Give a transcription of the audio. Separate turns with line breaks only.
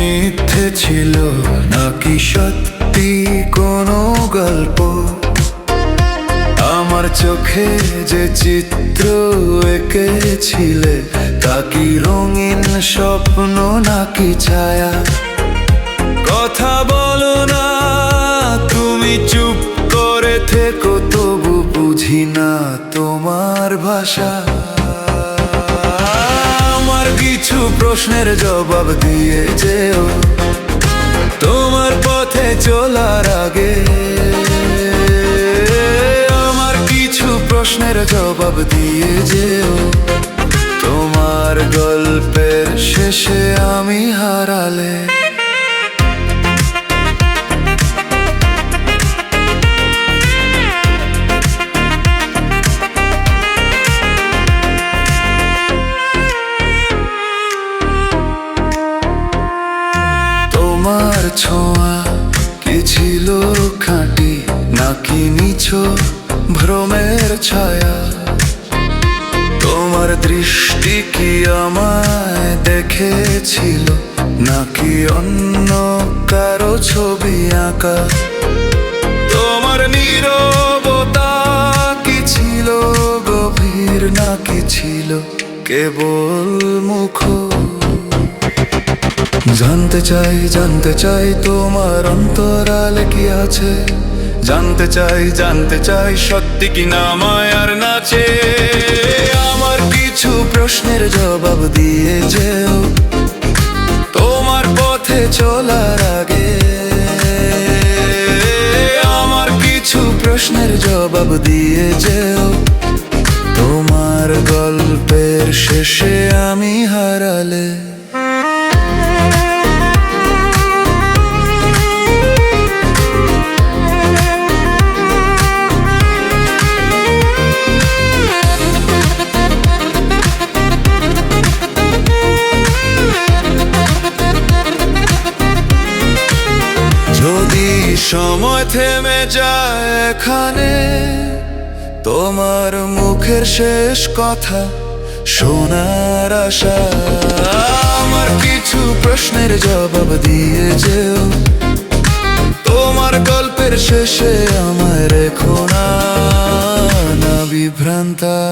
মিথ্যে ছিল নাকি সত্যি কোনো গল্প? আমার চোখে যে চিত্র এঁকেছিলে, তা কি রঙিন স্বপ্ন নাকি ছায়া? কথা বলো না, তুমি চুপ করে থেকো, তবু বুঝি না তোমার ভাষা। কিছু প্রশ্নের জবাব দিয়ে যেও। তোমার পথে চলার আগে আমার কিছু প্রশ্নের জবাব দিয়ে যেও। তোমার গল্পের শেষে আমি হারালে ছোঁয়া কি ছিল খাঁটি নাকি নিছো ভ্রমের ছায়া? তোমার দৃষ্টি কি আমায় দেখেছিল নাকি অন্য কারও ছবি আঁকা? তোমার নীরবতা কি ছিল, গভীর নাকি ছিল, কেবল মুখ জানতে চাই জানতে চাই তোমার অন্তরালে কি আছে? জানতে চাই জানতে চাই সত্যি কি না মায়ার নাচে? আমার কিছু প্রশ্নের জবাব দিয়ে যেও। তোমার পথে চলার আগে আমার কিছু প্রশ্নের জবাব দিয়ে যেও। তোমার গল্পের শেষে আমি হারালে সময় থেমে যায় এখানে। তোমার মুখের শেষ কথা শোনার আশা। আমার কিছু প্রশ্নের জবাব দিয়ে যেও। তোমার গল্পের শেষে আমার রেখো না না বিভ্রান্তা।